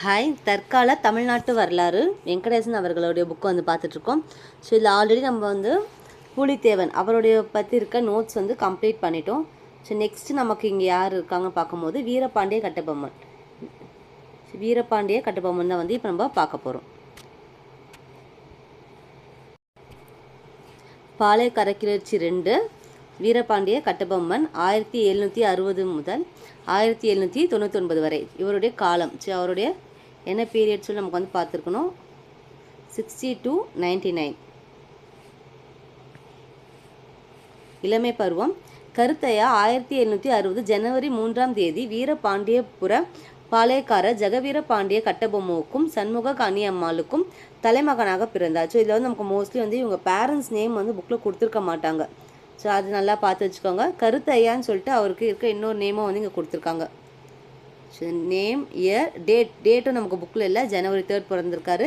Hi தற்கால தமிழ்நாட்டு வரலாறு. வெங்கடேசன் அவர்களுடைய புக்கை வந்து பார்த்துட்ருக்கோம். ஸோ இதில் ஆல்ரெடி நம்ம வந்து புலித்தேவன் அவருடைய பற்றி இருக்க நோட்ஸ் வந்து கம்ப்ளீட் பண்ணிட்டோம். ஸோ நெக்ஸ்ட் நமக்கு இங்கே யார் இருக்காங்க பார்க்கும்போது வீரபாண்டிய கட்டபொம்மன். வீரபாண்டிய கட்டபொம்மன் தான் வந்து இப்போ நம்ம பார்க்க போகிறோம் பாளையக்கார கிளர்ச்சி ரெண்டு வீரபாண்டிய கட்டபொம்மன் ஆயிரத்தி எழுநூற்றி அறுபது முதல் ஆயிரத்தி எழுநூற்றி தொண்ணூற்றி ஒன்பது வரை. இவருடைய காலம். ஸோ அவருடைய என்ன பீரியட் சொல்லி நமக்கு வந்து பார்த்துருக்கணும்? சிக்ஸ்டி டு நைன்டி நைன் இளமை பருவம். கருத்தையா ஆயிரத்தி எழுநூற்றி அறுபது ஜனவரி மூன்றாம் தேதி வீரபாண்டியபுர பாளையக்கார ஜெகவீர பாண்டிய கட்டபொம்முவுக்கும் சண்முக கனியம்மாளுக்கும் தலைமகனாக பிறந்தார். ஸோ இதில் வந்து நமக்கு மோஸ்ட்லி வந்து இவங்க பேரண்ட்ஸ் நேம் வந்து புக்கில் கொடுத்துருக்க மாட்டாங்க. ஸோ அது நல்லா பார்த்து வச்சுக்கோங்க. கருத்தையான்னு சொல்லிட்டு அவருக்கு இருக்க இன்னொரு நேமும் வந்து இங்கே கொடுத்துருக்காங்க. நேம் இயர் டேட் டேட்டும் நமக்கு புக்கில் இல்லை. ஜனவரி தேர்ட் பிறந்திருக்காரு.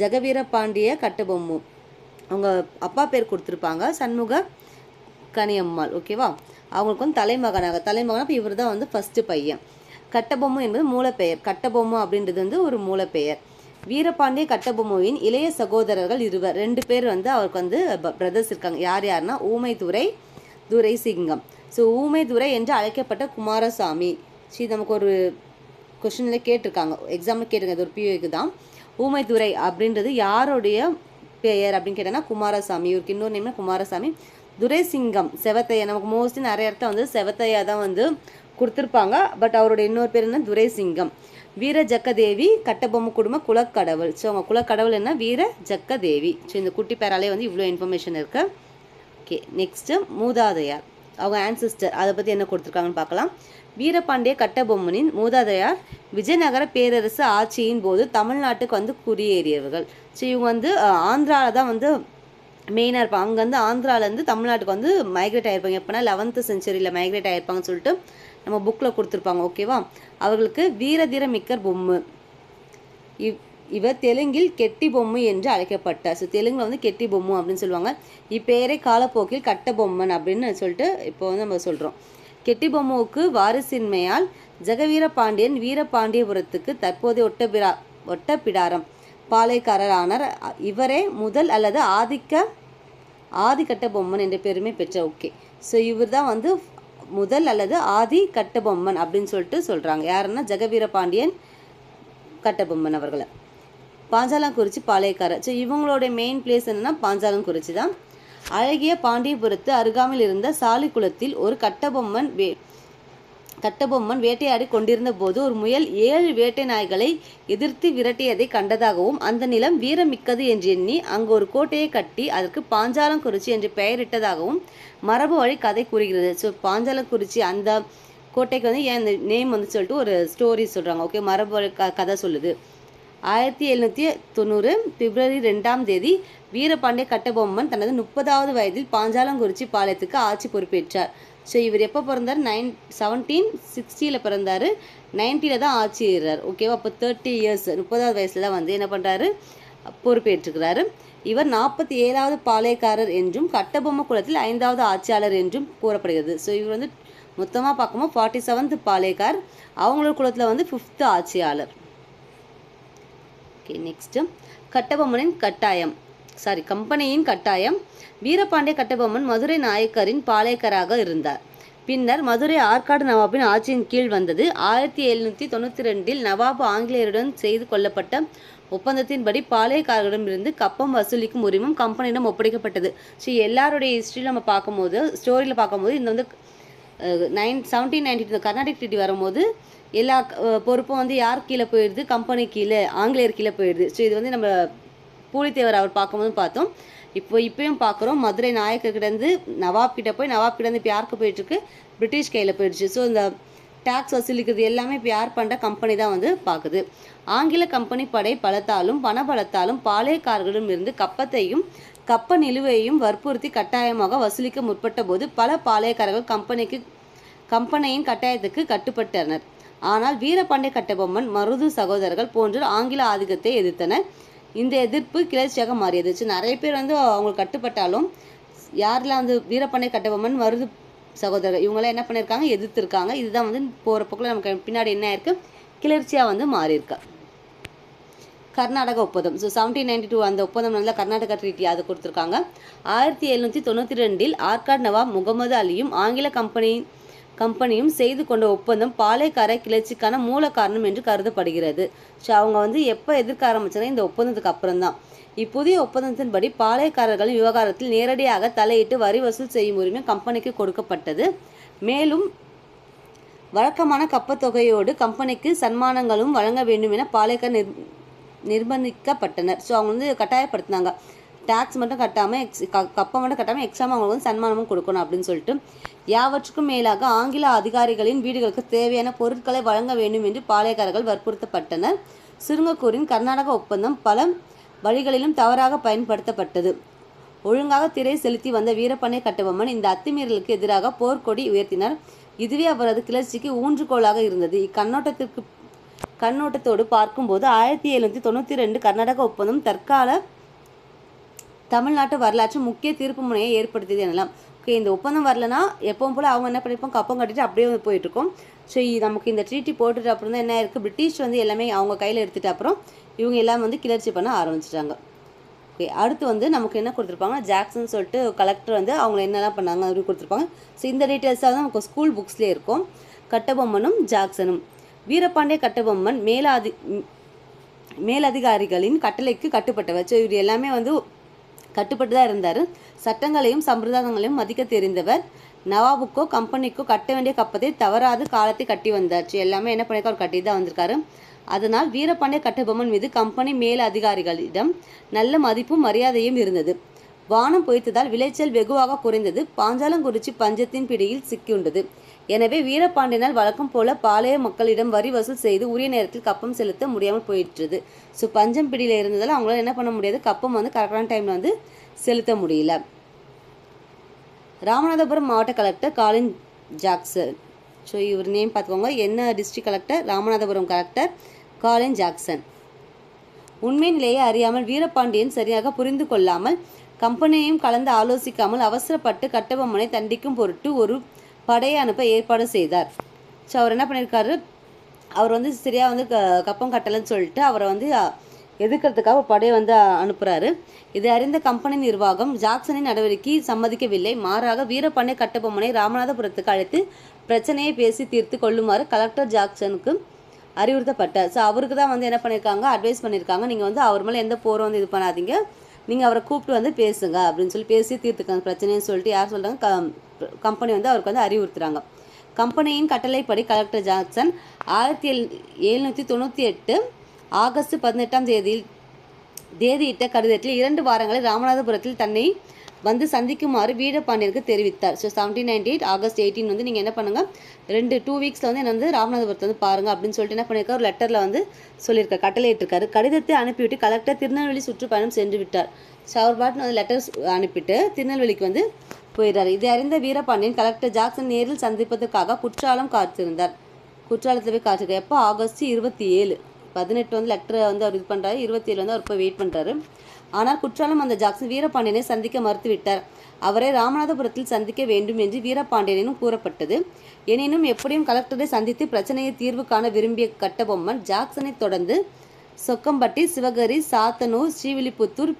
ஜெகவீர பாண்டிய கட்டபொம்மு. அவங்க அப்பா பேர் கொடுத்துருப்பாங்க. சண்முக கனியம்மாள். ஓகேவா அவங்களுக்கு வந்து தலைமகனாக. தலைமகனாக இப்போ இவர் தான் வந்து ஃபஸ்ட்டு பையன். கட்டபொம்மு என்பது மூலப்பெயர். கட்டபொம்மு அப்படின்றது வந்து ஒரு மூலப்பெயர். வீரபாண்டிய கட்டபொம்முவின் இளைய சகோதரர்கள் இருவர். ரெண்டு பேர் வந்து அவருக்கு வந்து பிரதர்ஸ் இருக்காங்க. யார் யாருன்னா ஊமைத்துறை துரை சிங்கம் ஸோ ஊமைதுரை என்று அழைக்கப்பட்ட குமாரசாமி. ஸ்ரீ நமக்கு ஒரு கொஷினில் கேட்டிருக்காங்க. எக்ஸாம்பிள் கேட்டிருக்காங்க. இது ஒரு பியூக்கு தான். ஊமைத்துறை அப்படின்றது யாருடைய பெயர் அப்படின்னு கேட்டாங்கன்னா குமாரசாமி. இவருக்கு இன்னொரு நேம்னா குமாரசாமி. துரைசிங்கம் செவத்தையா. நமக்கு மோஸ்ட்லி நிறைய இடத்த வந்து செவத்தையா தான் வந்து கொடுத்துருப்பாங்க. பட் அவருடைய இன்னொரு பேர் என்ன? துரைசிங்கம். வீர ஜக்கதேவி கட்டபொம்மை குடும்ப குலக்கடவுள். ஸோ அவங்க குலக்கடவுள் என்ன? வீர ஜக்கதேவி ஸோ இந்த குட்டி பேராலே வந்து இவ்வளோ இன்ஃபர்மேஷன் இருக்கு. ஓகே நெக்ஸ்ட்டு மூதாதையார். அவங்க ஆன்சிஸ்டர் அதை பற்றி என்ன கொடுத்துருக்காங்கன்னு பார்க்கலாம். வீரபாண்டிய கட்டபொம்மனின் மூதாதையார் விஜயநகர பேரரசு ஆட்சியின் போது தமிழ்நாட்டுக்கு வந்து குடியேறியவர்கள். ஸோ இவங்க வந்து ஆந்திராவில் தான் வந்து மெயினாக இருப்பாங்க. அங்கேருந்து ஆந்திராவிலேருந்து தமிழ்நாட்டுக்கு வந்து மைக்ரேட் ஆகிருப்பாங்க எப்போனா லெவன்த்து செஞ்சுரியில் மைக்ரேட் ஆகிருப்பாங்கன்னு சொல்லிட்டு நம்ம புக்கில் கொடுத்துருப்பாங்க. ஓகேவா அவர்களுக்கு வீரதீர மிக்கர் பொம்மு. இவ் இவர் தெலுங்கில் கெட்டி பொம்மு என்று அழைக்கப்பட்டார். ஸோ தெலுங்கில் வந்து கெட்டி பொம்மு அப்படின்னு சொல்லுவாங்க. இப்பேரே காலப்போக்கில் கட்ட பொம்மன் அப்படின்னு சொல்லிட்டு இப்போ வந்து நம்ம சொல்கிறோம் கெட்டிபொம்முவுக்கு வாரிசின்மையால் ஜெகவீர பாண்டியன் வீரபாண்டியபுரத்துக்கு தற்போதைய ஒட்டபிரா ஒட்டப்பிடாரம் பாளையக்காரரானார். இவரே முதல் அல்லது ஆதிக்க ஆதி கட்டபொம்மன் என்ற பெருமை பெற்ற ஓகே ஸோ இவர் தான் வந்து முதல் அல்லது ஆதி கட்டபொம்மன் அப்படின்னு சொல்லிட்டு சொல்கிறாங்க யாருன்னா ஜெகவீர பாண்டியன் கட்டபொம்மன் அவர்களை. பாஞ்சாலங்குறிச்சி பாளையக்காரர். ஸோ இவங்களோட மெயின் பிளேஸ் என்னென்னா பாஞ்சாலங்குறிச்சி தான் அழகிய பாண்டியபுரத்து அருகாமையில் இருந்த சாலிக்குளத்தில் ஒரு கட்டபொம்மன் வே கட்டபொம்மன் வேட்டையாடி கொண்டிருந்த போது ஒரு முயல் ஏழு வேட்டை நாய்களை எதிர்த்து விரட்டியதை கண்டதாகவும் அந்த நிலம் வீரமிக்கது என்று எண்ணி அங்கு ஒரு கோட்டையை கட்டி அதற்கு பாஞ்சாலங்குறிச்சி என்று பெயரிட்டதாகவும் மரபு வழி கதை கூறுகிறது. ஸோ பாஞ்சாலங்குறிச்சி அந்த கோட்டைக்கு வந்து ஏன் இந்த நேம் வந்து சொல்லிட்டு ஒரு ஸ்டோரி சொல்கிறாங்க ஓகே மரபு வழி க கதை சொல்லுது. ஆயிரத்தி எழுநூற்றி தொண்ணூறு பிப்ரவரி ரெண்டாம் தேதி வீரபாண்டிய கட்டபொம்மன் தனது முப்பதாவது வயதில் பாஞ்சாலங்குறிச்சி பாளையத்துக்கு ஆட்சி பொறுப்பேற்றார். ஸோ இவர் எப்போ பிறந்தார்? நைன் செவன்டீன் சிக்ஸ்டியில் பிறந்தார். நைன்ட்டியில் தான் ஆட்சி ஏறார். ஓகேவா அப்போ தேர்ட்டி இயர்ஸ் முப்பதாவது வயசில் தான் வந்து என்ன பண்ணுறாரு பொறுப்பேற்றுக்கிறாரு. இவர் நாற்பத்தி ஏழாவது பாளையக்காரர் என்றும் கட்டபொம்மை குலத்தில் ஐந்தாவது ஆட்சியாளர் என்றும் கூறப்படுகிறது. ஸோ இவர் வந்து மொத்தமாக பார்க்கும்போது ஃபார்ட்டி செவன்த் பாளையக்கார். அவங்களோட குலத்தில் வந்து ஃபிஃப்த்து ஆட்சியாளர். ஓகே நெக்ஸ்ட்டு கட்டபொம்மனின் கட்டாயம். சாரி கம்பெனியின் கட்டாயம். வீரபாண்டிய கட்டபொம்மன் மதுரை நாயக்கரின் பாளையக்கராக இருந்தார். பின்னர் மதுரை ஆற்காடு நவாபின் ஆட்சியின் கீழ் வந்தது. ஆயிரத்தி எழுநூற்றி தொண்ணூற்றி ரெண்டில் நவாபு ஆங்கிலேயருடன் செய்து கொள்ளப்பட்ட ஒப்பந்தத்தின்படி பாளையக்காரர்களிடமிருந்து கப்பம் வசூலிக்கும் உரிமம் கம்பெனியிடம் ஒப்படைக்கப்பட்டது. ஸோ எல்லாருடைய ஹிஸ்ட்ரியில் நம்ம பார்க்கும்போது ஸ்டோரியில் பார்க்கும்போது இந்த வந்து nine seventeen ninety two Carnatic treaty வரும்போது எல்லா பொறுப்பும் வந்து யார் கீழே போயிடுது? கம்பெனி கீழே ஆங்கிலேயர் கீழே போயிடுது. ஸோ இது வந்து நம்ம பூலித்தேவர் அவர் பார்க்கும்போது பார்த்தோம். இப்போ இப்பயும் பார்க்குறோம். மதுரை நாயக்கர்கிட்டேருந்து நவாப் கிட்டே போய் நவாப் கிட்டேருந்து இப்போ யாருக்கு போயிட்டுருக்கு? பிரிட்டிஷ் கையில் போயிடுச்சு. ஸோ இந்த டேக்ஸ் வசூலிக்கிறது எல்லாமே இப்போ யார் பண்ணுற கம்பெனி தான் வந்து பார்க்குது. ஆங்கில கம்பெனி படை பலத்தாலும் பண பலத்தாலும் பாளையக்காரர்களிடம் இருந்து கப்பத்தையும் கப்ப நிலுவையையும் வற்புறுத்தி கட்டாயமாக வசூலிக்க முற்பட்ட போது பல பாளையக்காரர்கள் கம்பெனிக்கு கம்பெனியின் கட்டாயத்துக்கு கட்டுப்பட்டனர். ஆனால் வீரபாண்டிய கட்டபொம்மன் மருது சகோதரர்கள் போன்ற ஆங்கில ஆதிக்கத்தை எதிர்த்தனர். இந்த எதிர்ப்பு கிளர்ச்சியாக மாறியது. நிறைய பேர் வந்து அவங்களுக்கு கட்டுப்பட்டாலும் யாரெல்லாம் வந்து வீரபாண்டிய கட்டபொம்மன் மருது சகோதரர்கள் இவங்களாம் என்ன பண்ணியிருக்காங்க? எதிர்த்திருக்காங்க. இதுதான் வந்து போகிற போக்கில் நமக்கு பின்னாடி என்ன ஆயிருக்கு கிளர்ச்சியாக வந்து மாறியிருக்கா. கர்நாடக ஒப்பந்தம். ஸோ செவன்டீன் நைன்டி டூ அந்த ஒப்பந்தம் வந்து கர்நாடகா ட்ரீட்டி அதை கொடுத்துருக்காங்க. ஆயிரத்தி எழுநூற்றி தொண்ணூற்றி ரெண்டில் ஆர்காட் நவாப் முகமது அலியும் ஆங்கில கம்பெனி கம்பெனியும் செய்து கொண்ட ஒப்பந்தம் பாலைக்கார கிளர்ச்சிக்கான மூல காரணம் என்று கருதப்படுகிறது. ஸோ அவங்க வந்து எப்போ எதிர்க்க ஆரம்பிச்சாங்க? இந்த ஒப்பந்தத்துக்கு அப்புறம் தான் இப்புதிய ஒப்பந்தத்தின்படி பாளையக்காரர்களின் விவகாரத்தில் நேரடியாக தலையிட்டு வரி வசூல் செய்யும் உரிமை கம்பெனிக்கு கொடுக்கப்பட்டது. மேலும் வழக்கமான கப்பத்தொகையோடு கம்பெனிக்கு சன்மானங்களும் வழங்க வேண்டும் என பாளையக்கார் நிர் நிர்பந்திக்கப்பட்டனர். ஸோ அவங்க வந்து கட்டாயப்படுத்தினாங்க. டேக்ஸ் மட்டும் கட்டாமல் எக்ஸ் கப்பை மட்டும் கட்டாமல் எக்ஸாம் அவங்களுக்கு வந்து சன்மானமும் கொடுக்கணும் அப்படின்னு சொல்லிட்டு யாவற்றுக்கும் மேலாக ஆங்கில அதிகாரிகளின் வீடுகளுக்கு தேவையான பொருட்களை வழங்க வேண்டும் என்று பாளையக்காரர்கள் வற்புறுத்தப்பட்டனர். சுருங்கக்கூரின் கர்நாடக ஒப்பந்தம் பல வழிகளிலும் தவறாக பயன்படுத்தப்பட்டது. ஒழுங்காக திரை செலுத்தி வந்த வீரப்பனை கட்டுபொம்மன் இந்த அத்துமீறலுக்கு எதிராக போர்க்கொடி உயர்த்தினார். இதுவே அவரது கிளர்ச்சிக்கு ஊன்றுகோலாக இருந்தது. இக்கண்ணோட்டத்திற்கு கண்ணோட்டத்தோடு பார்க்கும்போது ஆயிரத்தி எழுநூற்றி தொண்ணூற்றி ரெண்டு கர்நாடக ஒப்பந்தம் தற்கால தமிழ்நாட்டு வரலாற்று முக்கிய திருப்பு முனையை ஏற்படுத்தியது எனலாம். ஓகே இந்த ஒப்பந்தம் வரலனா எப்பவும் போல் அவங்க என்ன பண்ணிருப்போம்? கப்பம் கட்டிட்டு அப்படியே வந்து போயிட்டு இருக்கோம் ஸோ நமக்கு இந்த ட்ரீட்டி போட்டுட்டு அப்புறம் தான் என்ன இருக்குது பிரிட்டிஷ் வந்து எல்லாமே அவங்க கையில் எடுத்துட்டு அப்புறம் இவங்க எல்லாம் வந்து கிளர்ச்சி பண்ண ஆரம்பிச்சிட்டாங்க. ஓகே அடுத்து வந்து நமக்கு என்ன கொடுத்துருப்பாங்க ஜாக்சன் சொல்லிட்டு கலெக்டர் வந்து அவங்க என்னெல்லாம் பண்ணாங்க அப்படின்னு கொடுத்துருப்பாங்க. ஸோ இந்த டீட்டெயில்ஸாக தான் நமக்கு ஸ்கூல் புக்ஸ்லேயே இருக்கும். கட்டபொம்மனும் ஜாக்சனும். வீரபாண்டிய கட்டபொம்மன் மேலாதி மேலதிகாரிகளின் கட்டளைக்கு கட்டுப்பட்டவர். ஸோ இவர் எல்லாமே வந்து கட்டுப்பட்டு தான் இருந்தார். சட்டங்களையும் சம்பிரதாயங்களையும் மதிக்க தெரிந்தவர். நவாபுக்கோ கம்பெனிக்கோ கட்ட வேண்டிய கப்பத்தை தவறாது காலத்தை கட்டி வந்தார் எல்லாமே என்ன பண்ணியிருக்காரு? அவர் கட்டி தான் வந்திருக்காரு. அதனால் வீரபாண்டிய கட்டபொம்மன் மீது கம்பெனி மேல் அதிகாரிகளிடம் நல்ல மதிப்பும் மரியாதையும் இருந்தது. வானம் பொய்த்ததால் விளைச்சல் வெகுவாக குறைந்தது. பாஞ்சாலங்குறிச்சி பஞ்சத்தின் பிடியில் சிக்கியுண்டது. எனவே வீரபாண்டியனால் வழக்கம் போல பாளைய மக்களிடம் வரி வசூல் செய்து உரிய நேரத்தில் கப்பம் செலுத்த முடியாமல் போயிட்டுது ஸோ பஞ்சம் பிடியில் இருந்ததால் அவங்களால என்ன பண்ண முடியாது. கப்பம் வந்து கரெக்டான டைமில் வந்து செலுத்த முடியல. ராமநாதபுரம் மாவட்ட கலெக்டர் காலின் ஜாக்சன். ஸோ இவர் நேம் பார்த்துக்கோங்க. என்ன district collector Ramanathapuram collector Colin Jackson. உண்மை நிலையை அறியாமல் வீரபாண்டியன் சரியாக புரிந்து கொள்ளாமல் கம்பெனியையும் கலந்து ஆலோசிக்காமல் அவசரப்பட்டு கட்டபொம்மனை தண்டிக்கும் பொருட்டு ஒரு படையை அனுப்ப ஏற்பாடு செய்தார். ஸோ அவர் என்ன பண்ணியிருக்காரு அவர் வந்து சரியாக வந்து க கப்பம் கட்டலைன்னு சொல்லிட்டு அவரை வந்து எதிர்க்கிறதுக்காக ஒரு படையை வந்து அனுப்புகிறாரு இதை அறிந்த கம்பெனி நிர்வாகம் ஜாக்சனின் நடவடிக்கை சம்மதிக்கவில்லை. மாறாக வீரபாண்டிய கட்டபொம்மனை ராமநாதபுரத்துக்கு அழைத்து பிரச்சனையை பேசி தீர்த்து கொள்ளுமாறு கலெக்டர் ஜாக்சனுக்கு அறிவுறுத்தப்பட்டார். ஸோ அவருக்கு தான் வந்து என்ன பண்ணியிருக்காங்க அட்வைஸ் பண்ணியிருக்காங்க நீங்கள் வந்து அவர் மேலே எந்த போரும் வந்து இது பண்ணாதீங்க. நீங்கள் அவரை கூப்பிட்டு வந்து பேசுங்க அப்படின்னு சொல்லி பேசி தீர்த்துக்காங்க. பிரச்சனைன்னு சொல்லிட்டு யார் சொல்கிறாங்க க கம்பெனி வந்து அவருக்கு வந்து அறிவுறுத்துகிறாங்க கம்பெனியின் கட்டளைப்படி கலெக்டர் ஜாக்சன் ஆயிரத்தி எழுநூற்றி தொண்ணூற்றி எட்டு ஆகஸ்ட் பதினெட்டாம் தேதியில் தேதியிட்ட கடிதத்தில் இரண்டு வாரங்களில் ராமநாதபுரத்தில் தன்னை வந்து சந்திக்குமாறு வீரபாண்டியனுக்கு தெரிவித்தார். So seventeen ninety eight August eighteen வந்து நீங்கள் என்ன பண்ணுங்கள் ரெண்டு டூ வீக்ஸில் வந்து என்ன வந்து ராமநாதபுரத்தை வந்து பாருங்கள் அப்படின்னு சொல்லிட்டு என்ன பண்ணியிருக்காரு ஒரு லெட்டரில் வந்து சொல்லியிருக்காரு கட்டளையிட்டிருக்காரு. கடிதத்தை அனுப்பிவிட்டு கலெக்டர் திருநெல்வேலி சுற்றுப்பயணம் சென்று விட்டார். ஸோ அவர் பாட்டு வந்து லெட்டர்ஸ் அனுப்பிட்டு திருநெல்வேலிக்கு வந்து போயிடுறார். இதை அறிந்த வீரபாண்டியன் கலெக்டர் ஜாக்சன் நேரில் சந்திப்பதற்காக குற்றாலம் காத்திருந்தார். குற்றாலத்தில் போய் காத்திருக்கார். எப்போ? ஆகஸ்ட் இருபத்தி ஏழு. பதினெட்டு வந்து லெட்டரை வந்து அவர் இது பண்ணுறாரு இருபத்தி ஏழு வந்து அவர் போய் வெயிட் பண்ணுறாரு ஆனால் குற்றாலம் அந்த ஜாக்சன் வீரபாண்டியனை சந்திக்க மறுத்துவிட்டார் அவரை ராமநாதபுரத்தில் சந்திக்க வேண்டும் என்று வீரபாண்டியனும் கூறப்பட்டது. எனினும் எப்படியும் கலெக்டரை சந்தித்து பிரச்சனையை தீர்வு காண விரும்பிய கட்டபொம்மன் ஜாக்சனை தொடர்ந்து சொக்கம்பட்டி சிவகரி சாத்தனூர் ஸ்ரீவில்லிபுத்தூர்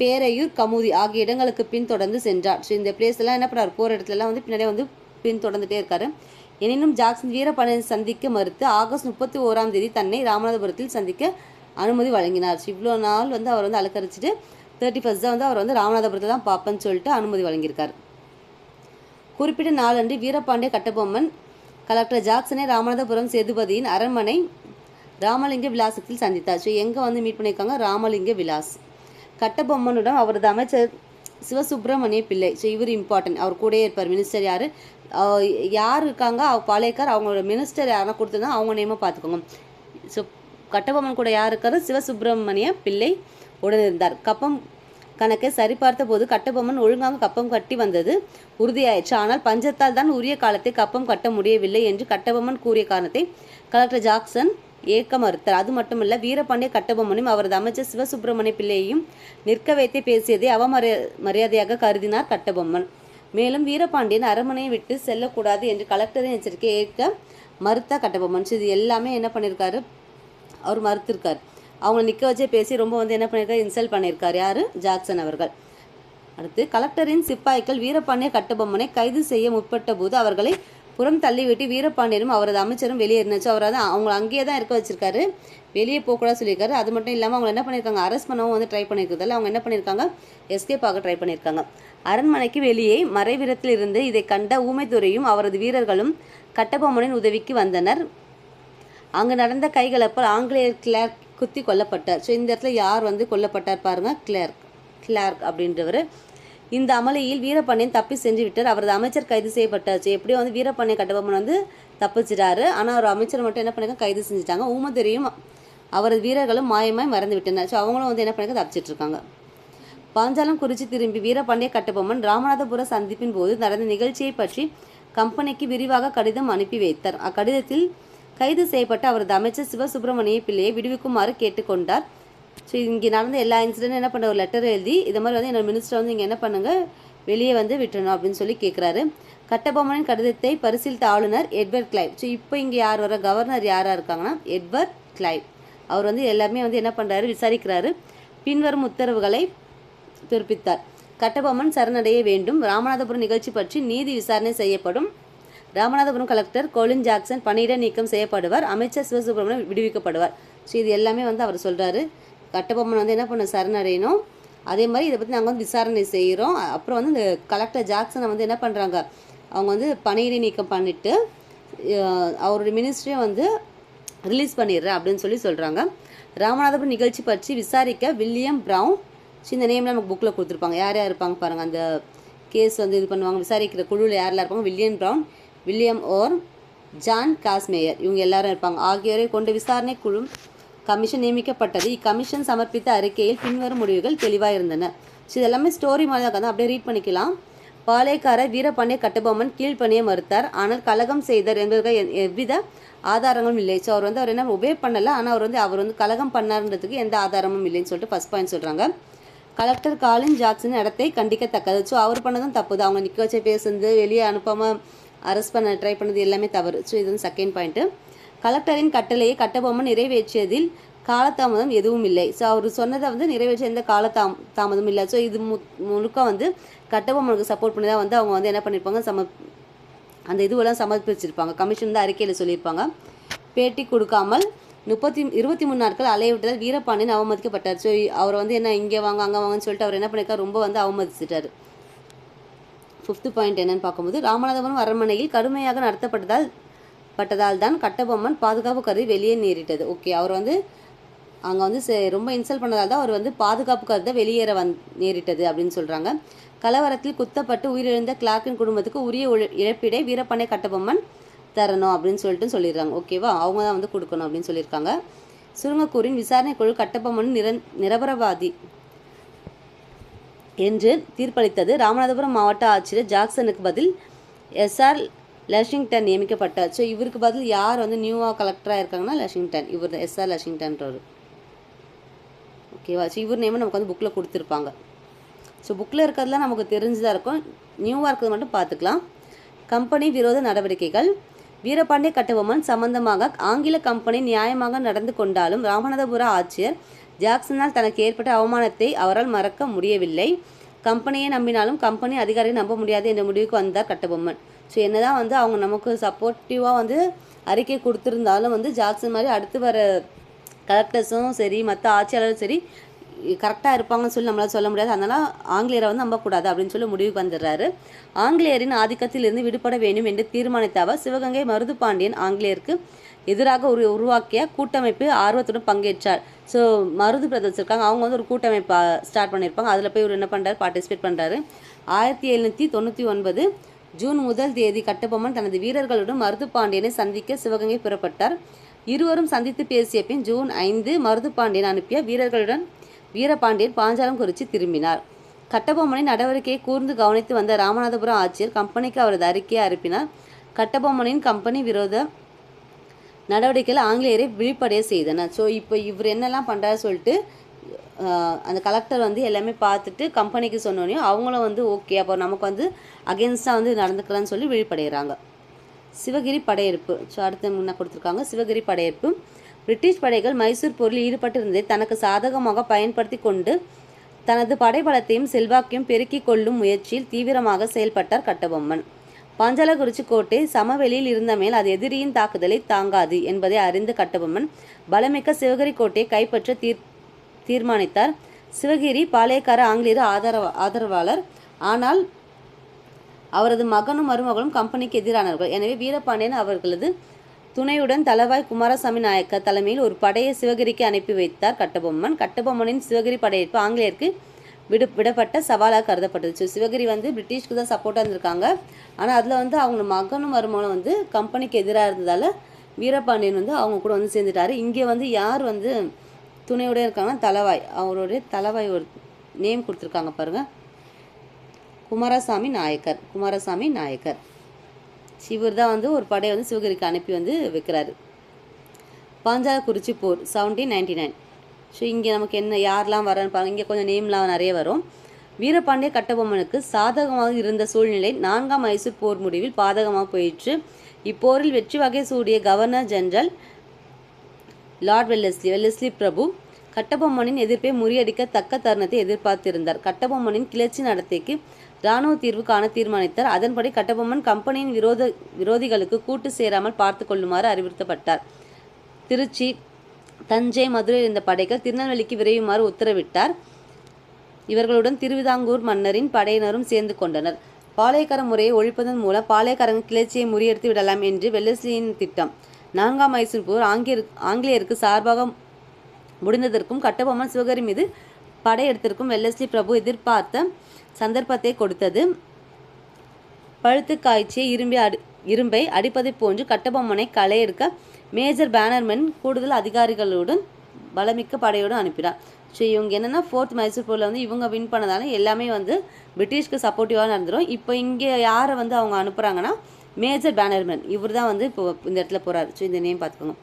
பேரையூர் கமுதி ஆகிய இடங்களுக்கு பின் தொடர்ந்து சென்றார். ஸோ இந்த பிளேஸ் எல்லாம் என்ன பண்ணார் போகிற இடத்துலலாம் வந்து பின்னாடியே வந்து பின் தொடர்ந்துட்டே இருக்காரு. எனினும் ஜாக்சன் வீரபாண்டியனை சந்திக்க மறுத்து ஆகஸ்ட் முப்பத்தி ஓராம் தேதி தன்னை ராமநாதபுரத்தில் சந்திக்க அனுமதி வழங்கினார். இவ்வளோ நாள் வந்து அவர் வந்து அலக்கரிச்சிட்டு தேர்ட்டி ஃபஸ்ட் தான் வந்து அவர் வந்து ராமநாதபுரத்தில் தான் பார்ப்பேன்னு சொல்லிட்டு அனுமதி வழங்கியிருக்கார். குறிப்பிட்ட நாளன்று வீரபாண்டிய கட்டபொம்மன் கலெக்டர் ஜாக்சனை ராமநாதபுரம் சேதுபதியின் அரண்மனை ராமலிங்க விலாசத்தில் சந்தித்தார். ஸோ எங்கே வந்து மீட் பண்ணியிருக்காங்க? ராமலிங்க விலாஸ். கட்டபொம்மனுடன் அவரது அமைச்சர் சிவசுப்பிரமணிய பிள்ளை. ஸோ இவர் இம்பார்ட்டன்ட் அவர் கூடயே இருப்பார். மினிஸ்டர் யார்? யார் இருக்காங்க? அவ பாளையக்கார். அவங்களோட மினிஸ்டர் யாரை கொடுத்துருந்தா அவங்க நேமாக பார்த்துக்கோங்க. ஸோ கட்டபொம்மன் கூட யார் இருக்காரு? சிவசுப்பிரமணிய பிள்ளை உடன் இருந்தார். கப்பம் கணக்கை சரிபார்த்த போது கட்டபொம்மன் ஒழுங்காக கப்பம் கட்டி வந்தது உறுதியாயிற்று. ஆனால் பஞ்சத்தால் தான் உரிய காலத்தை கப்பம் கட்ட முடியவில்லை என்று கட்டபொம்மன் கூறிய காரணத்தை கலெக்டர் ஜாக்சன் ஏற்க மறுத்தார் அது மட்டுமல்ல வீரபாண்டிய கட்டபொம்மனையும் அவரது அமைச்சர் சிவசுப்பிரமணிய பிள்ளையையும் நிற்க வைத்தே பேசியதை அவமரியா மரியாதையாக கருதினார் கட்டபொம்மன். மேலும் வீரபாண்டியன் அரண்மனையை விட்டு செல்லக்கூடாது என்று கலெக்டரின் எச்சரிக்கை ஏற்க மறுத்த கட்டபொம்மன். இது எல்லாமே என்ன பண்ணியிருக்காரு அவர் மறுத்திருக்கார். அவங்க நிற்க வச்சே பேசி ரொம்ப வந்து என்ன பண்ணியிருக்காரு இன்சல்ட் பண்ணியிருக்காரு யார்? ஜாக்சன் அவர்கள். அடுத்து கலெக்டரின் சிப்பாய்கள் வீரபாண்டிய கட்டபொம்மனை கைது செய்ய முற்பட்ட போது அவர்களை புறம் தள்ளிவிட்டு வீரபாண்டியனும் அவரது அமைச்சரும் வெளியேறினச்சு அவர் தான் அவங்கள அங்கேயே தான் இருக்க வச்சிருக்காரு. வெளியே போகக்கூடாது சொல்லியிருக்காரு. அது மட்டும் இல்லாமல் அவங்க என்ன பண்ணியிருக்காங்க? அரெஸ்ட் பண்ணவும் வந்து ட்ரை பண்ணியிருக்கிறதால அவங்க என்ன பண்ணியிருக்காங்க? எஸ்கேப் ஆக ட்ரை பண்ணியிருக்காங்க. அரண்மனைக்கு வெளியே மறைவிடத்தில் இருந்து இதை கண்ட ஊமைத்துறையும் அவரது வீரர்களும் கட்டபொம்மனின் உதவிக்கு வந்தனர். அங்கு நடந்த கைகலப்பால் ஆங்கிலேயர் கிளார்க் குத்தி கொல்லப்பட்டார். ஸோ இந்த இடத்துல யார் வந்து கொல்லப்பட்டார் பாருங்கள் கிளார்க் கிளார்க் அப்படின்றவர். இந்த அமளியில் வீரபாண்டியன் தப்பி சென்று விட்டார். அவரது அமைச்சர் கைது செய்யப்பட்டாச்சு. எப்படியோ வந்து வீரபாண்டிய கட்டபொம்மன் வந்து தப்பிச்சிட்டாரு. ஆனால் அவர் அமைச்சர் மட்டும் என்ன பண்ணிக்க கைது செஞ்சுட்டாங்க. ஊமதுரையும் அவரது வீரர்களும் மாயமாய் மறந்து விட்டனர். ஸோ அவங்களும் வந்து என்ன பண்ணிக்க தப்பிச்சிட்டு இருக்காங்க. பாஞ்சாலம் குறிச்சி திரும்பி வீரபாண்டிய கட்டபொம்மன் ராமநாதபுர சந்திப்பின் போது நடந்த நிகழ்ச்சியை பற்றி கம்பெனிக்கு விரிவாக கடிதம் அனுப்பி வைத்தார். அக்கடிதத்தில் கைது செய்யப்பட்ட அவரது அமைச்சர் சிவசுப்பிரமணிய பிள்ளையை விடுவிக்குமாறு கேட்டுக்கொண்டார். ஸோ இங்கே நடந்த எல்லா இன்சிடென்ட் என்ன பண்ண ஒரு லெட்டர் எழுதி இது மாதிரி வந்து என்னோட மினிஸ்டர் வந்து இங்கே என்ன பண்ணுங்க வெளியே வந்து விட்டுறணும் அப்படின்னு சொல்லி கேட்குறாரு கட்டபொம்மனின் கடிதத்தை பரிசீலித்த ஆளுநர் எட்வர்ட் கிளைவ். ஸோ இப்போ இங்கே யார் வர கவர்னர் யாராக இருக்காங்கன்னா எட்வர்ட் கிளைவ். அவர் வந்து எல்லாமே வந்து என்ன பண்ணுறாரு விசாரிக்கிறாரு. பின்வரும் உத்தரவுகளை பிறப்பித்தார். கட்டபொம்மன் சரணடைய வேண்டும். ராமநாதபுரம் நிகழ்ச்சி பற்றி நீதி விசாரணை செய்யப்படும். ராமநாதபுரம் கலெக்டர் கோலின் ஜாக்சன் பணியிட நீக்கம் செய்யப்படுவார். அமைச்சர் சிவசுப்ரமணியம் விடுவிக்கப்படுவார். ஸோ இது எல்லாமே வந்து அவர் சொல்கிறாரு கட்டபொம்மன் வந்து என்ன பண்ண சரணடையணும். அதே மாதிரி இதை பற்றி நாங்கள் வந்து விசாரணை செய்கிறோம் அப்புறம் வந்து இந்த கலெக்டர் ஜாக்சனை வந்து என்ன பண்ணுறாங்க அவங்க வந்து பணியிடை நீக்கம் பண்ணிவிட்டு அவருடைய மினிஸ்ட்ரியை வந்து ரிலீஸ் பண்ணிடுறேன் அப்படின்னு சொல்லி சொல்கிறாங்க ராமநாதபுரம் நிகழ்ச்சி பற்றி விசாரிக்க வில்லியம் ப்ரவுன் இந்த நேம்லாம் நமக்கு புக்கில் கொடுத்துருப்பாங்க. யார் யார் இருப்பாங்க பாருங்கள் அந்த கேஸ் வந்து இது பண்ணுவாங்க. விசாரிக்கிற குழுவில் யாரெல்லாம் இருப்பாங்க? William Brown William Orr John Casamajor. இவங்க எல்லாரும் இருப்பாங்க. ஆகியோரை கொண்ட விசாரணை குழு கமிஷன் நியமிக்கப்பட்டது. இக்கமிஷன் சமர்ப்பித்த அறிக்கையில் பின்வரும் முடிவுகள் தெளிவாக இருந்தன ஸோ இது எல்லாமே ஸ்டோரி மாதிரி தான் அப்படியே ரீட் பண்ணிக்கலாம். பாளையக்காரர் வீரபாண்டிய கட்டபொம்மன் கீழ்ப்பணியை மறுத்தார். ஆனால் கலகம் செய்தார் என்பதற்கு எவ்வித ஆதாரங்களும் இல்லை. ஸோ அவர் வந்து அவர் என்ன ஒபே பண்ணலை. ஆனால் அவர் வந்து அவர் வந்து கலகம் பண்ணார்ன்றதுக்கு எந்த ஆதாரமும் இல்லைன்னு சொல்லிட்டு ஃபஸ்ட் பாயிண்ட் சொல்கிறாங்க கலெக்டர் காலின் ஜாக்சன் இடத்தை கண்டிக்கத்தக்கது. ஸோ அவர் பண்ணதும் தப்பு தான் அவங்க நிற்க வச்சு பேசுனது வெளியே அனுப்பாமல் அரெஸ்ட் பண்ண ட்ரை பண்ணது எல்லாமே தவறு. ஸோ இது வந்து செகண்ட் பாயிண்ட்டு கலெக்டரின் கட்டளையை கட்டபொம்மன் நிறைவேற்றியதில் காலதாமதம் எதுவும் இல்லை. ஸோ அவர் சொன்னதை வந்து நிறைவேற்ற எந்த காலதாம் தாமதம் இல்லை. ஸோ இது மு முழுக்க வந்து கட்டபொம்மனுக்கு சப்போர்ட் பண்ணி தான் வந்து அவங்க வந்து என்ன பண்ணியிருப்பாங்க சம அந்த இதுவெல்லாம் சமர்ப்பிச்சிருப்பாங்க. கமிஷன் தான் அறிக்கையில் சொல்லியிருப்பாங்க. பேட்டி கொடுக்காமல் முப்பத்தி இருபத்தி மூணு நாட்கள் அலைய விட்டதால் வீரபாண்டியன் அவமதிக்கப்பட்டார். ஸோ அவரை வந்து என்ன இங்கே வாங்க அங்கே வாங்கன்னு சொல்லிட்டு அவர் என்ன பண்ணியிருக்கார் ரொம்ப வந்து அவமதிச்சிட்டார். ஃபிஃப்த்து பாயிண்ட் என்னன்னு பார்க்கும்போது ராமநாதபுரம் அரண்மனையில் கடுமையாக நடத்தப்பட்டதால் பட்டதால் தான் கட்டபொம்மன் பாதுகாப்பு கருதி வெளியே நேரிட்டது. ஓகே அவர் வந்து அங்கே வந்து ரொம்ப இன்சல்ட் பண்ணதால் தான் அவர் வந்து பாதுகாப்பு கருத வெளியேற வந் நேரிட்டது அப்படின்னு சொல்கிறாங்க கலவரத்தில் குத்தப்பட்டு உயிரிழந்த கிளார்க்கின் குடும்பத்துக்கு உரிய உழ- இழப்பீடை வீரப்பனை கட்டபொம்மன் தரணும் அப்படின்னு சொல்லிட்டு சொல்லிடுறாங்க. ஓகேவா அவங்க தான் வந்து கொடுக்கணும் அப்படின்னு சொல்லியிருக்காங்க. சுருங்கக்கூரின் விசாரணை குழு கட்டபொம்மன் நிர நிரபரவாதி என்று தீர்ப்பளித்தது. ராமநாதபுரம் மாவட்ட ஆட்சியர் ஜாக்சனுக்கு பதில் எஸ்ஆர் லஷிங்டன் நியமிக்கப்பட்டார். ஸோ இவருக்கு பதில் யார் வந்து நியூவாக கலெக்டராக இருக்காங்கன்னா லஷிங்டன். இவர் எஸ்ஆர் லஷிங்டன்றவர். ஓகேவா ஸோ இவர் நேம் நமக்கு வந்து புக்கில் கொடுத்துருப்பாங்க. ஸோ புக்கில் இருக்கிறதுலாம் நமக்கு தெரிஞ்சுதான் இருக்கும். நியூவாக இருக்கிறது மட்டும் பார்த்துக்கலாம். கம்பெனி விரோத நடவடிக்கைகள். வீரபாண்டிய கட்டபொம்மன் சம்பந்தமாக ஆங்கில கம்பெனி நியாயமாக நடந்து கொண்டாலும் ராமநாதபுர ஆட்சியர் ஜாக்சனால் தனக்கு ஏற்பட்ட அவமானத்தை அவரால் மறக்க முடியவில்லை. கம்பெனியை நம்பினாலும் கம்பெனி அதிகாரியை நம்ப முடியாது என்ற முடிவுக்கு வந்தார் கட்டபொம்மன். ஸோ என்னதான் வந்து அவங்க நமக்கு சப்போர்ட்டிவாக வந்து அறிக்கை கொடுத்துருந்தாலும் வந்து ஜாக்சன் மாதிரி அடுத்து வர கலெக்டர்ஸும் சரி மற்ற ஆட்சியாளரும் சரி கரெக்டாக இருப்பாங்கன்னு சொல்லி நம்மளால் சொல்ல முடியாது. அதனால் ஆங்கிலேயரை வந்து நம்பக்கூடாது அப்படின்னு சொல்லி முடிவுக்கு வந்துடுறாரு. ஆங்கிலேயரின் ஆதிக்கத்திலிருந்து விடுபட வேண்டும் என்று தீர்மானித்த அவர் சிவகங்கை மருது பாண்டியன் ஆங்கிலேயருக்கு எதிராக ஒரு உருவாக்கிய கூட்டமைப்பு ஆர்வத்துடன் பங்கேற்றார். ஸோ மருது பிரதர்ஸ் இருக்காங்க. அவங்க வந்து ஒரு கூட்டமைப்பை ஸ்டார்ட் பண்ணியிருப்பாங்க. அதில் போய் இவர் என்ன பண்ணுறாரு பார்ட்டிசிபேட் பண்ணுறாரு ஆயிரத்தி எழுநூற்றி தொண்ணூற்றி ஒன்பது ஜூன் முதல் தேதி கட்டபொம்மன் தனது வீரர்களுடன் மருது பாண்டியனை சந்திக்க சிவகங்கை புறப்பட்டார். இருவரும் சந்தித்து பேசிய பின் ஜூன் ஐந்து மருது பாண்டியன் அனுப்பிய வீரர்களுடன் வீரபாண்டியன் பாஞ்சாலம் குறித்து திரும்பினார். கட்டபொம்மனின் நடவடிக்கையை கூர்ந்து கவனித்து வந்த ராமநாதபுரம் ஆட்சியர் கம்பெனிக்கு அவரது அறிக்கையை அனுப்பினார். கட்டபொம்மனின் கம்பெனி விரோத நடவடிக்கையில் ஆங்கிலேயரை விழிப்படைய செய்தனர். ஸோ இப்போ இவர் என்னெல்லாம் பண்ணுறாரு சொல்லிட்டு அந்த கலெக்டர் வந்து எல்லாமே பார்த்துட்டு கம்பெனிக்கு சொன்னோடனே அவங்களும் வந்து ஓகே அப்போ நமக்கு வந்து அகேன்ஸ்டாக வந்து நடந்துக்கலாம்னு சொல்லி விழிப்படைகிறாங்க சிவகிரி படையெடுப்பு. ஸோ அடுத்து முன்ன கொடுத்துருக்காங்க சிவகிரி படையெடுப்பு. பிரிட்டிஷ் படைகள் மைசூர் போரில் ஈடுபட்டிருந்ததை தனக்கு சாதகமாக பயன்படுத்தி கொண்டு தனது படைபலத்தையும் செல்வாக்கையும் பெருக்கிக் கொள்ளும் முயற்சியில் தீவிரமாக செயல்பட்டார் கட்டபொம்மன். பாஞ்சாலக்குறிச்சி கோட்டை சமவெளியில் இருந்தமேல் அது எதிரியின் தாக்குதலை தாங்காது என்பதை அறிந்த கட்டபொம்மன் பலமிக்க சிவகிரி கோட்டையை கைப்பற்ற தீர் தீர்மானித்தார். சிவகிரி பாளையக்கார ஆங்கிலேயர் ஆதரவ ஆதரவாளர். ஆனால் அவரது மகனும் மருமகளும் கம்பெனிக்கு எதிரானவர்கள். எனவே வீரபாண்டியன் அவர்களது துணையுடன் தலவாய் குமாரசாமி நாயக்கர் தலைமையில் ஒரு படையை சிவகிரிக்கு அனுப்பி வைத்தார் கட்டபொம்மன். கட்டபொம்மனின் சிவகிரி படையெடுப்பு ஆங்கிலேயருக்கு விடு விடப்பட்ட சவாலாக கருதப்பட்டது. சிவகிரி வந்து பிரிட்டிஷ்க்கு தான் சப்போர்ட்டாக இருந்திருக்காங்க. ஆனால் அதில் வந்து அவங்க மகனும் மருமகனும் வந்து கம்பெனிக்கு எதிராக இருந்ததால் வீரபாண்டியன் வந்து அவங்க கூட வந்து சேர்ந்துட்டாரு. இங்கே வந்து யார் வந்து துணையோட இருக்காங்க. தலவாய். அவருடைய தலவாய் ஒரு நேம் கொடுத்துருக்காங்க பாருங்கள் குமாரசாமி நாயக்கர். குமாரசாமி நாயக்கர். இவர் தான் வந்து ஒரு படையை வந்து சிவகிரிக்கு அனுப்பி வந்து வைக்கிறாரு. குறிச்சி போர் செவன்டீன் நைன்டி நைன் ஸோ இங்கே நமக்கு என்ன யாரெல்லாம் வரன்னு பாருங்கள் இங்கே கொஞ்சம் நேம்லாம் நிறைய வரும். வீரபாண்டிய கட்டபொம்மனுக்கு சாதகமாக இருந்த சூழ்நிலை நான்காம் மைசூர் போர் முடிவில் பாதகமாக போயிற்று. இப்போரில் வெற்றி வகை சூடிய governor general lord Wellesley Wellesley பிரபு கட்டபொம்மனின் எதிர்ப்பை முறியடிக்க தக்க தருணத்தை எதிர்பார்த்திருந்தார். கட்டபொம்மனின் கிளர்ச்சி நடத்தைக்கு இராணுவ தீர்வு காண தீர்மானித்தார். அதன்படி கட்டபொம்மன் கம்பெனியின் விரோத விரோதிகளுக்கு கூட்டு சேராமல் பார்த்து கொள்ளுமாறு அறிவுறுத்தப்பட்டார். திருச்சி தஞ்சை மதுரையில் இருந்த படைகள் திருநெல்வேலிக்கு விரையுமாறு உத்தரவிட்டார். இவர்களுடன் திருவிதாங்கூர் மன்னரின் படையினரும் சேர்ந்து கொண்டனர். பாளையக்கார முறையை ஒழிப்பதன் மூலம் பாளையக்காரங்க கிளர்ச்சியை முறியடித்து விடலாம் என்று வெல்லஸ்லியின் திட்டம். நான்காம் மைசூர் போர் ஆங்கிலேயர் ஆங்கிலேயருக்கு சார்பாக முடிந்ததற்கும் கட்டபொம்மன் சிவகரி மீது படையெடுத்திருக்கும் வெல்லஸ்லி பிரபு எதிர்பார்த்த சந்தர்ப்பத்தை கொடுத்தது. பழுத்து காய்ச்சிய இரும்பி அடி இரும்பை அடிப்பதைப் போன்று கட்டபொம்மனை களையெடுக்க மேஜர் பேனர்மென் கூடுதல் அதிகாரிகளுடன் பலமிக்க படையோடு அனுப்பினார். ஸோ இவங்க என்னென்னா ஃபோர்த் மைசூர் போரில் வந்து இவங்க வின் பண்ணதால எல்லாமே வந்து பிரிட்டிஷ்க்கு சப்போர்ட்டிவாக நடந்துடும் இப்போ இங்கே யாரை வந்து அவங்க அனுப்புகிறாங்கன்னா மேஜர் பேனர்மேன். இவர் தான் வந்து இப்போ இந்த இடத்துல போகிறார் ஸோ இந்த நேம் பார்த்துக்கோங்க.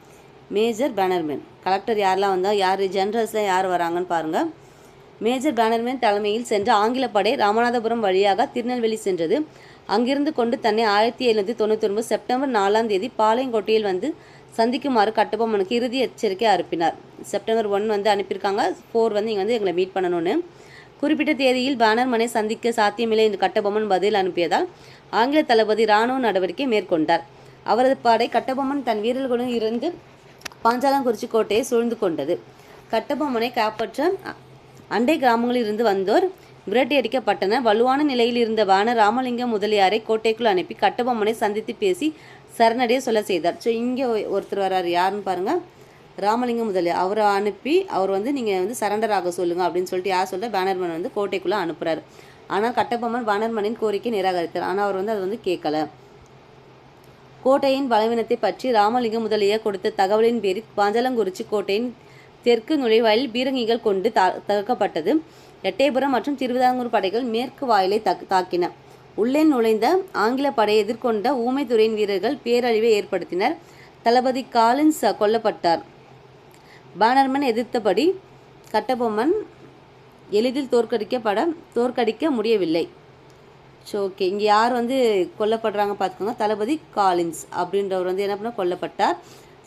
Major Bannerman. கலெக்டர் யாரெல்லாம் வந்தால் யார் ஜென்ரல்ஸில் யார் வராங்கன்னு பாருங்கள் மேஜர் பேனர்மேன் தலைமையில் சென்ற ஆங்கில படை ராமநாதபுரம் வழியாக திருநெல்வேலி சென்றது. அங்கிருந்து கொண்டு தன்னை ஆயிரத்தி எழுநூற்றி தொண்ணூற்றி ஒன்பது செப்டம்பர் நாலாம் தேதி பாளையங்கோட்டையில் வந்து சந்திக்குமாறு கட்டபொம்மனுக்கு இறுதி எச்சரிக்கை அனுப்பினார். செப்டம்பர் ஒன் வந்து அனுப்பியிருக்காங்க. ஃபோர் வந்து இங்கே வந்து எங்களை மீட் பண்ணணும்னு. குறிப்பிட்ட தேதியில் பானர்மனை சந்திக்க சாத்தியமில்லை என்று கட்டபொம்மன் பதில் அனுப்பியதால் ஆங்கில தளபதி இராணுவ நடவடிக்கை மேற்கொண்டார். அவரது படை கட்டபொம்மன் தன் வீரர்களுடன் இருந்து பாஞ்சாலங்குறிச்சி கோட்டையை சூழ்ந்து கொண்டது. கட்டபொம்மனை காப்பாற்ற அண்டை கிராமங்களில் இருந்து வந்தோர் விரட்டியடிக்கப்பட்டனர் வலுவான நிலையில் இருந்த வான ராமலிங்கம் முதலியாரை கோட்டைக்குள் அனுப்பி கட்டபொம்மனை சந்தித்து பேசி சரணடைய சொல்ல செய்தார். ஸோ இங்கே ஒருத்தர் வர்றார். யாருன்னு பாருங்கள் ராமலிங்கம் முதலிய அவரை அனுப்பி அவர் வந்து நீங்கள் வந்து சரண்டர் ஆக சொல்லுங்கள் அப்படின்னு சொல்லிட்டு யார் சொல்ல பேனர்மன் வந்து கோட்டைக்குள்ளே அனுப்புறாரு. ஆனால் கட்டபொம்மன் பேனர்மனின் கோரிக்கை நிராகரித்தார் ஆனால் அவர் வந்து அதை வந்து கேட்கல. கோட்டையின் பலவீனத்தை பற்றி ராமலிங்கம் முதலிய கொடுத்த தகவலின் பேரில் பாஞ்சலங்குறிச்சி கோட்டையின் தெற்கு நுழைவாயில் பீரங்கிகள் கொண்டு தா தகர்க்கப்பட்டது. எட்டயபுரம் மற்றும் திருவிதாங்கூர் படைகள் மேற்கு வாயிலை தக் தாக்கின. உள்ளே நுழைந்த ஆங்கில படையை எதிர்கொண்ட ஊமைத்துறையின் வீரர்கள் பேரழிவை ஏற்படுத்தினர். தளபதி காலின்ஸ் கொல்லப்பட்டார். பானர்மன் எதிர்த்தபடி கட்டபொம்மன் எளிதில் தோற்கடிக்கப்பட தோற்கடிக்க முடியவில்லை. ஸோ ஓகே இங்கே யார் வந்து கொல்லப்படுறாங்க பார்த்துக்கோங்க. தளபதி காலின்ஸ் அப்படின்றவர் வந்து என்ன பண்ண கொல்லப்பட்டார்.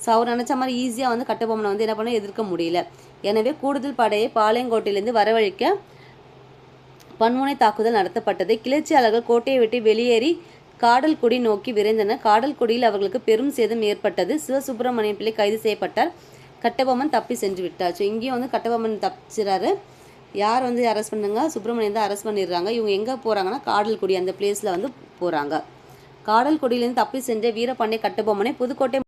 ஸோ அவர் நினச்ச மாதிரி ஈஸியாக வந்து கட்டபொம்மனை வந்து என்ன பண்ண எதிர்க்க முடியல. எனவே கூடுதல் படையை பாளையங்கோட்டையிலிருந்து வரவழைக்க பன்முனை தாக்குதல் நடத்தப்பட்டது. கிளர்ச்சியாளர்கள் கோட்டையை விட்டு வெளியேறி காடல்குடி நோக்கி விரைந்தனர். காடல்குடியில் அவர்களுக்கு பெரும் சேதம் ஏற்பட்டது. சிவசுப்பிரமணியம் பிள்ளை கைது செய்யப்பட்டார். கட்டபொம்மன் தப்பி சென்று விட்டார். ஸோ இங்கேயும் வந்து கட்டபொம்மன் தப்பிச்சிறாரு. யார் வந்து அரெஸ்ட் பண்ணுங்க? சுப்பிரமணியன் தான் அரெஸ்ட் பண்ணிடுறாங்க. இவங்க எங்கே போகிறாங்கன்னா காடல்குடி அந்த பிளேஸில் வந்து போகிறாங்க காடல்குடியிலேருந்து தப்பி சென்ற வீரபாண்டிய கட்டபொம்மனை புதுக்கோட்டை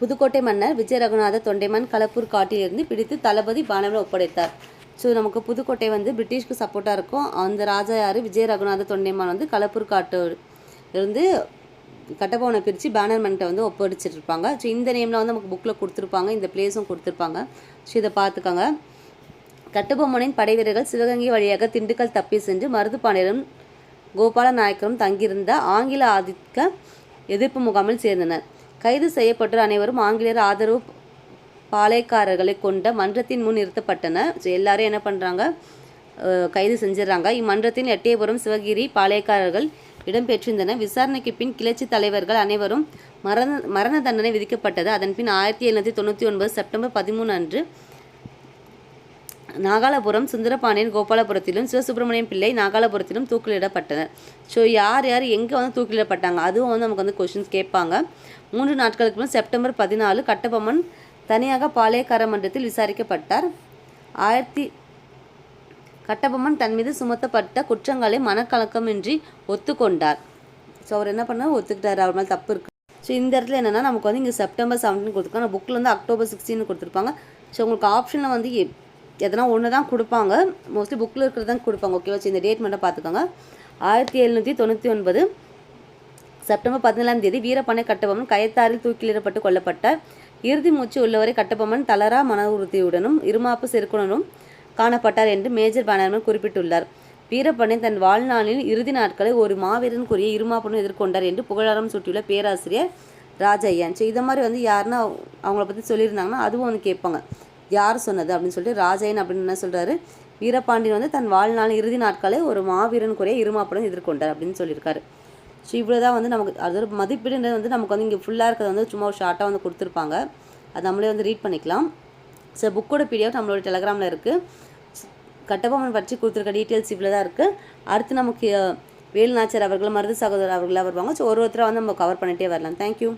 புதுக்கோட்டை மன்னர் விஜய ரகுநாத தொண்டைமான் களப்பூர் காட்டிலிருந்து பிடித்து தளபதி பானவரை ஒப்படைத்தார். ஸோ நமக்கு புதுக்கோட்டை வந்து பிரிட்டிஷ்க்கு சப்போர்ட்டாக இருக்கும். அந்த ராஜா யார்? விஜய ரகுநாத தொண்டைமான் வந்து களப்பூர் காட்டு இருந்து கட்டபொம்மனை பிரித்து பேனர்மெண்ட்டை வந்து ஒப்படைச்சிட்ருப்பாங்க ஸோ இந்த நேமில் வந்து நமக்கு புக்கில் கொடுத்துருப்பாங்க. இந்த பிளேஸும் கொடுத்துருப்பாங்க. ஸோ இதை பார்த்துக்கோங்க. கட்டபொம்மனின் படைவீரர்கள் சிவகங்கை வழியாக திண்டுக்கல் தப்பி சென்று மருதுபாண்டியரும் கோபால நாயக்கரும் தங்கியிருந்த ஆங்கில ஆதிக்க எதிர்ப்பு முகாமில் சேர்ந்தனர். கைது செய்யப்பட்ட அனைவரும் ஆங்கிலேயர் ஆதரவு பாளையக்காரர்களை கொண்ட மன்றத்தின் முன் நிறுத்தப்பட்டனர். ஸோ எல்லாரும் என்ன பண்ணுறாங்க கைது செஞ்சிடறாங்க. இம்மன்றத்தின் எட்டயபுரம் சிவகிரி பாளையக்காரர்கள் இடம்பெற்றிருந்தன. விசாரணைக்கு பின் கிளர்ச்சி தலைவர்கள் அனைவரும் மரண மரண தண்டனை விதிக்கப்பட்டது. அதன் பின் ஆயிரத்தி எழுநூற்றி தொண்ணூற்றி ஒன்பது செப்டம்பர் பதிமூணு அன்று நாகாலபுரம் சுந்தரபாண்டியன் கோபாலபுரத்திலும் சிவசுப்பிரமணியம் பிள்ளை நாகாலபுரத்திலும் தூக்கிலிடப்பட்டனர் ஸோ யார் யார் எங்கே வந்து தூக்கிலிடப்பட்டாங்க? அதுவும் வந்து நமக்கு வந்து கொஷின்ஸ் கேட்பாங்க. மூன்று நாட்களுக்கு முன் செப்டம்பர் பதினாலு கட்டபொம்மன் தனியாக பாளையக்கார மன்றத்தில் விசாரிக்கப்பட்டார். ஆயிரத்தி கட்டபொம்மன் தன் மீது சுமத்தப்பட்ட குற்றங்களை மனக்கலக்கமின்றி ஒத்துக்கொண்டார். ஸோ அவர் என்ன பண்ணார்? ஒத்துக்கிட்டார். அவர் மேலே தப்பு இருக்கு. ஸோ இந்த இடத்துல என்னென்னா நமக்கு வந்து இங்கே செப்டம்பர் செவன்டீன் கொடுத்துருக்காங்க. புக்கில் வந்து அக்டோபர் சிக்ஸ்டீன் கொடுத்துருப்பாங்க. ஸோ உங்களுக்கு ஆப்ஷனில் வந்து எ- எதனா ஒன்று தான் கொடுப்பாங்க. மோஸ்ட்லி புக்கில் இருக்கிறது தான் கொடுப்பாங்க. ஓகேவா ஸோ இந்த டேட் மட்டும் பார்த்துக்கோங்க. ஆயிரத்தி எழுநூற்றி தொண்ணூற்றி ஒன்பது செப்டம்பர் பதினேழாம் தேதி வீரப்பனை கட்டபொம்மன் கயத்தாரில் தூக்கிலிடப்பட்டு கொல்லப்பட்டார். இறுதி மூச்சு உள்ளவரை கட்டபொம்மன் தளரா மன உறுதியுடனும் இருமாப்பு செருக்குடனும் காணப்பட்டார் என்று மேஜர் பேனர்மன் குறிப்பிட்டுள்ளார். வீரப்பனை தன் வாழ்நாளில் இறுதி நாட்களை ஒரு மாவீரன் கூறிய இருமாப்புடன் எதிர்கொண்டார் என்று புகழாரம் சூட்டியுள்ள பேராசிரியர் ராஜையன். ஸோ இதை மாதிரி வந்து யாருன்னா அவங்கள பற்றி சொல்லியிருந்தாங்கன்னா அதுவும் வந்து கேட்பாங்க. யார் சொன்னது அப்படின்னு சொல்லிட்டு ராஜையன் அப்படின்னு என்ன சொல்கிறாரு வீரபாண்டியன் வந்து தன் வாழ்நாள் இறுதி நாட்களை ஒரு மாவீரன் குறைய இருமாப்புடன் எதிர்கொண்டார் அப்படின்னு சொல்லியிருக்காரு. ஸோ இவ்வளோ தான் வந்து நமக்கு அதோட மதிப்பீடுன்றது வந்து நமக்கு வந்து இங்கே ஃபுல்லாக இருக்கிறது வந்து சும்மா ஒரு ஷார்ட்டாக வந்து கொடுத்துருப்பாங்க. அது நம்மளே வந்து ரீட் பண்ணிக்கலாம். ஸோ புக்கோட பிடிஎஃப் நம்மளோட டெலகிராமில் இருக்குது கட்டபொம்மன் பற்றி கொடுத்துருக்க டீட்டெயில்ஸ் இவ்வளோ தான் இருக்குது அடுத்து நமக்கு வேலுநாச்சர் அவர்கள் மருது சகோதரர் அவர்களாக வருவாங்க. ஸோ ஒரு ஒருத்தராக வந்து நம்ம கவர் பண்ணிகிட்டே வரலாம். தேங்க்யூ